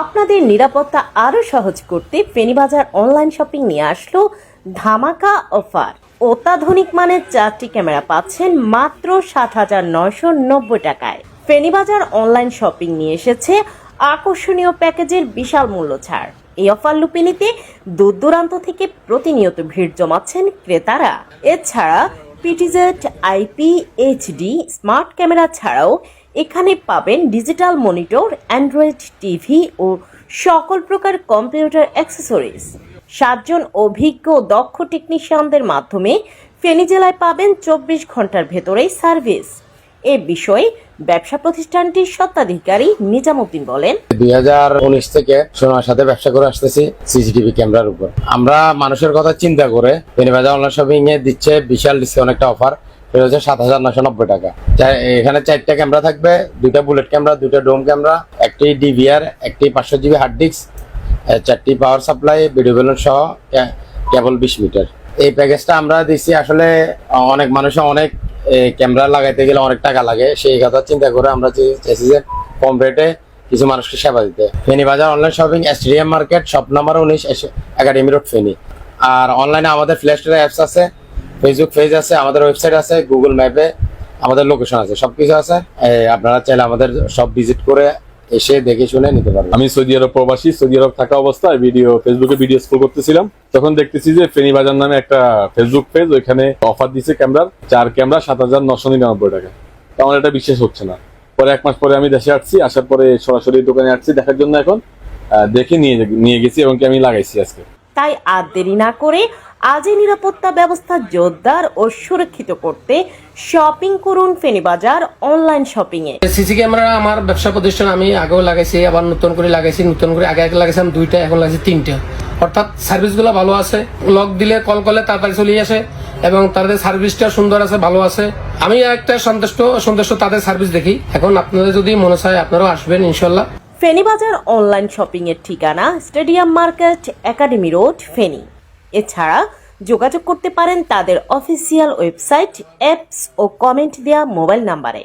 আপনাদের নিরাপত্তা আরও সহজ করতে ফেনীবাজার অনলাইন শপিং নিয়ে আসলো ধামাকা অফার অত্যাধুনিক মানের চারটি ক্যামেরা পাচ্ছেন মাত্র সাত হাজার নয়শো নব্বই টাকায়। ফেনীবাজার অনলাইন শপিং নিয়ে এসেছে আকর্ষণীয় প্যাকেজের বিশাল মূল্য ছাড়। এই অফার লুপে নিতে দূর দূরান্ত থেকে প্রতিনিয়ত ভিড় জমাচ্ছেন ক্রেতারা। এছাড়া PTZ IP HD smart camera ছাড়াও এখানে পাবেন ডিজিটাল মনিটর অ্যান্ড্রয়েড টিভি ও সকল প্রকার কম্পিউটার অ্যাক্সেসরিজ সাতজন অভিজ্ঞ দক্ষ টেকনিশিয়ানদের মাধ্যমে ফেনী জেলায় পাবেন চব্বিশ ঘণ্টার ভেতরেই সার্ভিস এ বিষয়ে ব্যবসা প্রতিষ্ঠানটির স্বত্বাধিকারী নিজামুদ্দিন বলেন, দুই হাজার উনিশ থেকে সোনার সাথে ব্যবসা করে আসতেছি সিসিটিভি ক্যামেরার উপর। আমরা মানুষের কথা চিন্তা করে বেনিবাজার অনলাইন শপিং এ দিচ্ছে বিশাল ডিসকাউন্ট একটা অফার সেটা হচ্ছে সাত হাজার নশো নব্বই টাকা। এখানে চারটা ক্যামেরা থাকবে, দুইটা বুলেট ক্যামেরা, দুইটা ডোম ক্যামেরা, একটি ডিভিআর একটি পাঁচশো জিবি হার্ড ডিস্ক চারটি পাওয়ার সাপ্লাই ভিডিও বেলুন সহ কেবল বিশ মিটার। এই প্যাকেজটা আমরা দিচ্ছি আসলে অনেক মানুষে অনেক ক্যামেরা লাগাইতে গেলে অনেক টাকা লাগে। সেই কথা চিন্তা করে আমরা চাইছি যে কম রেটে কিছু মানুষকে সেবা দিতে। Feni Bazar online shopping stadium market shop number উনিশ একাডেমি রোড ফেনী। আর অনলাইনে আমাদের প্লে স্টোরে অ্যাপস আছে ফেসবুক পেজ আছে, আমাদের ওয়েবসাইট আছে গুগল ম্যাপে আমাদের লোকেশন আছে সব কিছু আছে আপনারা চাইলে আমাদের সব ভিজিট করে এসে দেখে শুনে নিতে পারবেন আমি সৌদি আরব প্রবাসী সৌদি আরব থাকা অবস্থায় ভিডিও ফেসবুকে ভিডিও স্ক্রল করতেছিলাম। তখন দেখতেছি যে ফেনী বাজার নামে একটা ফেসবুক পেজ ওইখানে অফার দিছে ক্যামেরার চার ক্যামেরা সাত হাজার নশো নিরানব্বই টাকা। তো আমার এটা বিশ্বাস হচ্ছে না। পরে এক মাস পরে আমি দেশে আসছি আসার পরে সরাসরি দোকানে আসছি দেখার জন্য এখন। দেখে নিয়ে নিয়ে গেছি এবং কি আমি লাগাইছি আজকে। তাই আর দেরি না করে আজই নিরাপত্তা ব্যবস্থা জোরদার ও সুরক্ষিত করতে শপিং করুন ফেনীবাজার অনলাইন শপিং এ। সিসি ক্যামেরা আমার ব্যবসা প্রতিষ্ঠান আমি আগেও লাগাইছি আবার নতুন করে লাগাইছি নতুন করে আগে আগে লাগাইছিলাম দুইটা এখন লাগাইছি তিনটা। অর্থাৎ সার্ভিসগুলো ভালো আছে লক দিলে কল করলে তাড়াতাড়ি চলে আসে এবং তাদের সার্ভিসটা সুন্দর আছে ভালো আছে। আমি একটা সন্তুষ্ট সন্তুষ্ট তাদের সার্ভিস দেখি। এখন আপনাদের যদি মনে চায় আপনারাও আসবেন ইনশাল্লাহ ফেনীবাজার অনলাইন শপিং এর ঠিকানা stadium market academy road Feni. এছাড়া যোগাযোগ করতে পারেন তাদের অফিসিয়াল ওয়েবসাইট অ্যাপস ও কমেন্ট দেয়া মোবাইল নাম্বারে।